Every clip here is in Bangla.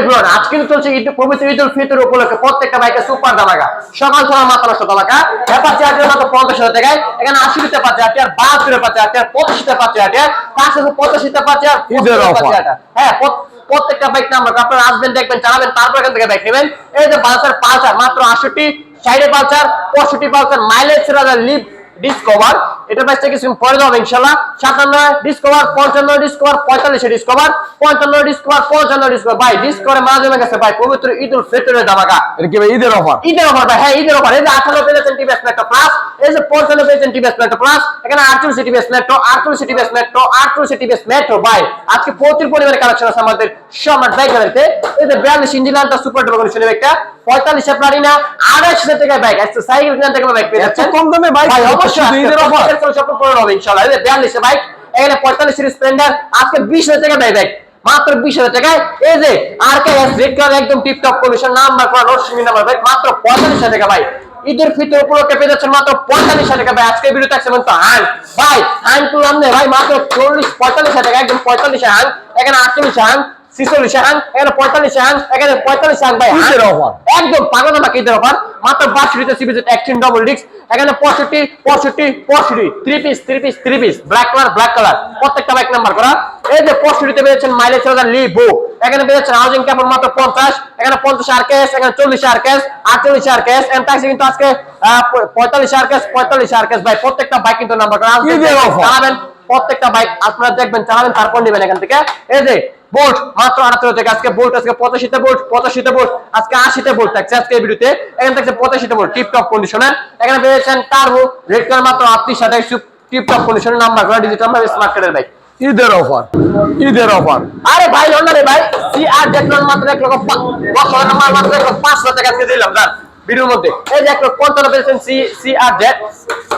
এভরিওয়ান আজকে চলছে ঈদ পবিত্র ঈদ উল ফিতর উপলক্ষে প্রত্যেকটা বাইকে সুপার সকাল সকাল মাত্র নশো টাকা মাত্র পঞ্চাশ হাজার টাকায়। এখানে বাহাত্তরে পঁচিশতে পঁচাশিতে। হ্যাঁ প্রত্যেকটা বাইক নাম্বার। আপনারা আসবেন দেখবেন চালাবেন তারপর এখান থেকে বাইক নেবেন। এই যে পালসার পালসার মাত্র আটষট্টি সাইডে পালসার পঁয়ষট্টি পালসার মাইলেজ লিভ ডিসকভার এটা প্রাইসটা কিছু পরে যাবে ইনশাল্লাহ সাতান্ন ডিসকভার পঞ্চান্ন ডিসকভার পঁয়তাল্লিশে ডিসকভার পঞ্চান্ন ডিসকভার পঞ্চান্ন ডিসকভার ভাই ডিসকভার মারা জমে গেছে ভাই পবিত্র ঈদ উল ফিতরের দামাকা এটা কি ভাই ঈদের অফার ঈদের অফার ভাই হ্যাঁ ঈদের অফার এই যে আঠারো পেয়েছেন টিভিএস একটা প্লাস এই যে পঞ্চান্ন পেয়েছেন টিভিএস মেট্রো প্লাস এখানে আটচল্লিশ টিভিএস মেট্রো আটচল্লিশ টিভিএস মেট্রো আটচল্লিশ টিভিএস মেট্রো ভাই আজকে প্রচুর পরিমাণে কালেকশন আছে আমাদের সম্রাট বাইকারেতে এই যে বিয়াল্লিশ সুপার ডুপার কন্ডিশনের একটা পঁয়তাল্লিশে প্লাটিনা আড়াইশো টাকায় বাইক সাইকেল থেকে বাইক পেয়ে এত যাচ্ছেন। কম দামে বাইক অবশ্যই শুধু সব পূরণ হবে ইনশাআল্লাহ এই যে বিয়াল্লিশে বাইক এখানে পঁয়তাল্লিশ স্প্লেন্ডার আজকে বিশ হাজার টাকা দেয় বাইক মাত্র বিশ হাজার টাকায়। এই যে R K S red colour একদম টিপটপ কন্ডিশন নাম্বার করা নোট নাম্বার ভাই মাত্র পঁয়তাল্লিশ হাজার টাকা ভাই ঈদের ফিতর উপলক্ষে পেয়ে যাচ্ছেন মাত্র পঁয়তাল্লিশ হাজার টাকা। ভাই আজকে ভিডিও থাকছে তো হান ভাই হান টু আমনে ভাই মাত্র চল্লিশ পঁয়তাল্লিশ হাজার টাকা। একদম পঁয়তাল্লিশ হান এখানে আটচল্লিশ হান ছিচল্লিশ হান এখানে পঁয়তাল্লিশ হান এখানে পঁয়তাল্লিশ হান ভাই। একদম পাগল না ঈদের অফার। মাত্র বাষট্টিতে সিবিজেড অ্যাকশন ডবল ডিস্ক এখানে পঁয়ষট্টি পঁয়ষট্টি পঁয়ষট্টি। Three piece three piece three piece black colour black colour প্রত্যেকটা বাইক নাম্বার করা। এই যে পঁয়ষট্টিতে পেয়েছেন মাইলেজ এখানে পেয়েছেন হাউজিং ক্যাপন মাত্র পঞ্চাশ। এখানে পঞ্চাশ আর কেস এখানে চল্লিশ আর কেস আটচল্লিশ আর কেস এন্ড ট্যাক্সি কিন্তু আজকে পঁয়তাল্লিশ আর কেস পঁয়তাল্লিশ আর কেস ভাই প্রত্যেকটা বাইক কিন্তু নাম্বার করা চালাবেন প্রত্যেকটা বাইক আপনারা দেখবেন চালাবেন তারপর নেবেন এখান থেকে। এই যে বোল্ট মাত্র আটাত্তর থেকে আজকে বোল্ট আজকে পঁচাশিতে বোল্ট পঁচাশিতে বোল্ট আজকে আশিতে বোল্ট থাকছে আজকে এই ভিডিওতে। এখানে থাকছে পঁচাশিতে বোল্ট টিপ টপ কন্ডিশনের এখানে পেয়েছেন টার্বো রেড কালার মাত্র আটত্রিশ সাথে টিপ টপ কন্ডিশনের নাম্বার করা ডিজিটাল স্মার্ট কার্ডের বাইক ঈদের অফার ঈদের অফার। আরে ভাই লন্ডনে ভাই সি আর দেখলাম মাত্র এক লক্ষ নাম্বার মাত্র এক লক্ষ পাঁচ হাজার টাকা আজকে দিলাম ভিডিওর মধ্যে। এই যে এক লক্ষ পঞ্চান্ন পেয়েছেন সি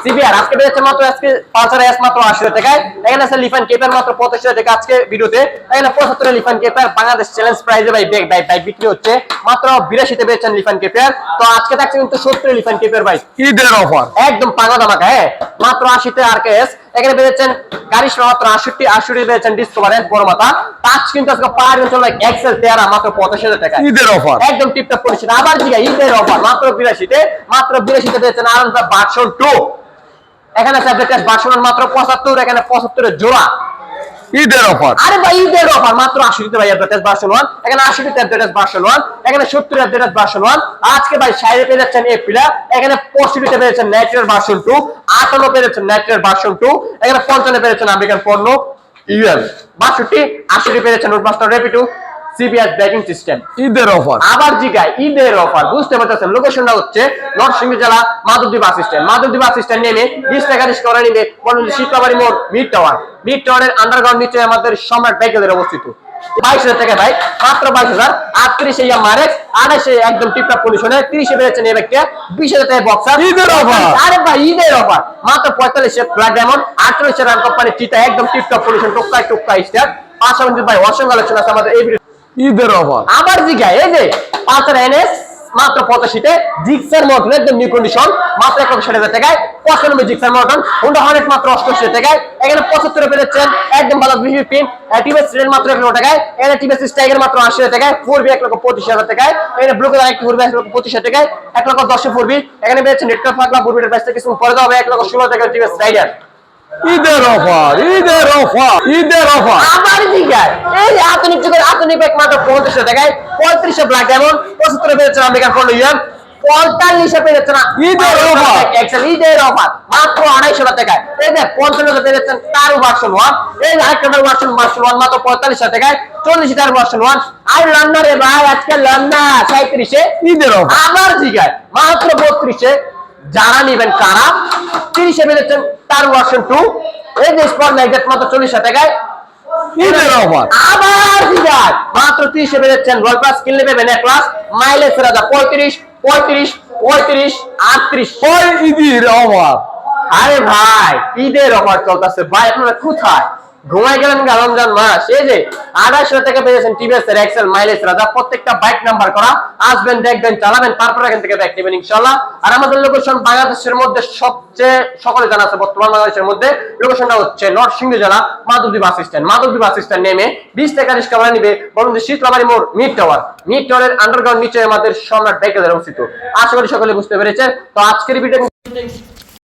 সিবিআর আজকে পেয়েছে মাত্র আজকে পালসার এস মাত্র আশি টাকায়। এখানে আছে লিফান কেপার মাত্র পঁচাশি টাকা আজকে ভিডিওতে। এখানে পঁচাত্তর লিফান কেপার বাংলাদেশ চ্যালেঞ্জ প্রাইজে ভাই ব্যাগ ভাই বাইক বিক্রি হচ্ছে। মাত্র বিরাশিতে পেয়েছেন লিফান কেপার তো আজকে থাকছে কিন্তু সত্তর লিফান কেপার ভাই। ঈদের অফার। একদম পাগা দামাকা হ্যাঁ। মাত্র আশিতে আর কেস এখানে পেয়েছেন গাড়ি মাত্র আশুটি আষট্টি পেয়েছেন ডিসকভার এক বড় মাথা। পাঁচ কিন্তু আজকে পার চলে এক্সেল তেরা মাত্র পঁচাশি হাজার টাকা ঈদের অফার একদম টিপটপ করেছেন আবার জিগা ঈদের অফার মাত্র বিরাশিতে মাত্র বিরাশিতে পেয়েছেন আরন বাটসন টু এখানে সাবজেক্ট বাটসনের মাত্র পঁচাত্তর এখানে পঁচাত্তরের জোড়া। ঈদের অফার। আরে ভাই ঈদের অফার মাত্র আশিতে ভাই অ্যাডভার্টাইজ ওয়ান এখানে আশিতে অ্যাডভার্টাইজ ভার্সন ওয়ান এখানে সত্তর অ্যাডভার্টাইজ ভার্সন ওয়ান আজকে ভাই সাইডে পেয়ে যাচ্ছেন এপ্রিলা এখানে পঁয়ষট্টিতে পেয়েছেন ন্যাচারাল ভার্সন টু আটান্ন পেয়েছেন ন্যাচারাল ভার্সন টু এখানে পঞ্চান্ন পেয়েছেন আমেরিকান পণ্য ইউএল বাষট্টি আশিটি পেয়েছেন রুটমাস্টার রেপিটু সিবিএস ব্যাকিং সিস্টেম ঈদের অফার। আবার জিগায় ঈদের অফার বুঝতে পারতেছেন? লোকেশনটা হচ্ছে নরসিংহ জেলা Madhabdi bus stand Madhabdi bus stand নেমে বিশ টাকা করে নিবে। পনেরো শীতলাবাড়ি মোড় মিড টাওয়ার টাওয়ারের আন্ডারগ্রাউন্ড নিচে আমাদের সম্রাট ব্যাগেদের অবস্থিত। বাইশ হাজার টাকা ভাই মাত্র বাইশ হাজার আটত্রিশে ইয়া মারেক্স আড়াইশে একদম টিপটপ কন্ডিশনে তিরিশে বেড়েছেন এই ব্যক্তিটা বিশ হাজার টাকা বক্সার ঈদের offer। আরে ভাই ঈদের অফার মাত্র পঁয়তাল্লিশে ব্ল্যাক ডায়মন্ড আটচল্লিশে রান কোম্পানি চিতা একদম টিপটপ কন্ডিশন টুকটাই টুকটাই স্টার পাশাপাশি ভাই অসংখ্য আলোচনা আছে আমাদের এই ঈদের অফার আবার জিগায় এই যে পাঁচের এনএস মাত্র পঁচাশিতে জিক্সার মটন একদম নিউ কন্ডিশন মাত্র এক লক্ষ ষাট হাজার টাকায়, পঁচানব্বই জিক্সার মটন হুন্ডা হর্নেট মাত্র অষ্টআশি টাকায়, এখানে পঁচাত্তরে পেরেছেন, একদম বাজাজ বিহি পিন টিভিএস রেল মাত্র এক লক্ষ টাকায়, এখানে টিভিএস স্টাইগার মাত্র আশি হাজার টাকায় ফোর বি এক লক্ষ পঁচিশ হাজার টাকায়, এখানে ব্লু কালার একটি ফোর বি এক লক্ষ পঁচিশ হাজার টাকায়, এক লক্ষ দশে ফোর বি এখানে পেয়েছেন নেটওয়ার্ক ফাঁকলা ফোর বিটার প্রাইস কিছু পরে দেওয়া হবে এক লক্ষ ষোলো টাকার টিভিএস রাইডার ঈদের অফার ঈদের অফার ঈদের অফার। আবার জিগায়। এই যে আধুনিক যুগের আধুনিক ব্যাগ মাত্র পঁয়ত্রিশশো টাকায় পঁয়ত্রিশে ব্ল্যাক ডায়মন্ড পঁচাত্তরে পেয়েছেন আমেরিকান ফোন ইয়ার পঁয়তাল্লিশে পেয়েছেন ঈদের। এক্সেল ঈদের অফার। মাত্র আড়াইশো টাকায়। এই যে পঞ্চান্নশো পেয়েছেন তারও ভার্সন ওয়ান এই যে আরেকটা ভার্সন ভার্সন ওয়ান মাত্র পঁয়তাল্লিশ টাকায় চল্লিশ টাকার ভার্সন ওয়ান আর লন্ডন রে ভাই আজকে লন্ডন সাঁত্রিশে ঈদের অফার। আবার জিগায়। মাত্র বত্রিশে। যারা নিবেন কারা? তিরিশে পেয়েছেন তার ভার্সন টু এই যে স্পট ম্যাগনেট মাত্র চল্লিশ টাকায়। আবার দিদার মাত্র তিরিশে বেরোচ্ছেন রয়্যাল প্লাস কিনলে পাবেন এক প্লাস মাইলেজ রাজা পঁয়ত্রিশ পঁয়ত্রিশ পঁয়ত্রিশ আটত্রিশ। ঈদের অফার। আরে ভাই ঈদের অফার চলতেছে। ভাই আপনারা কোথায়? ঘুমাই গেলেন রমজান মাস এই যে আড়াইশো টাকা পেয়েছেন টিভিএস এর এক্সেল, মাইলেজ রাজা, প্রত্যেকটা বাইক নাম্বার করা। আসবেন, দেখবেন, চালাবেন, তারপর এখান থেকে বাইক নেবেন ইনশাল্লাহ আর আমাদের লোকেশন বাংলাদেশের মধ্যে সবচেয়ে সকলে জানা আছে, বর্তমান বাংলাদেশের মধ্যে। লোকেশনটা হচ্ছে নরসিংহ জেলা, Madhabdi bus stand Madhabdi bus stand নেমে বিশ টাকা রিক্সা ভাড়া নিবে। বলুন যে শীতলাবাড়ি মোড় মিড টাওয়ার মিড টাওয়ারের আন্ডারগ্রাউন্ড নিচে আমাদের সম্রাট বাইকের অবস্থিত। আশা করি সকলে বুঝতে পেরেছেন। তো আজকের ভিডিও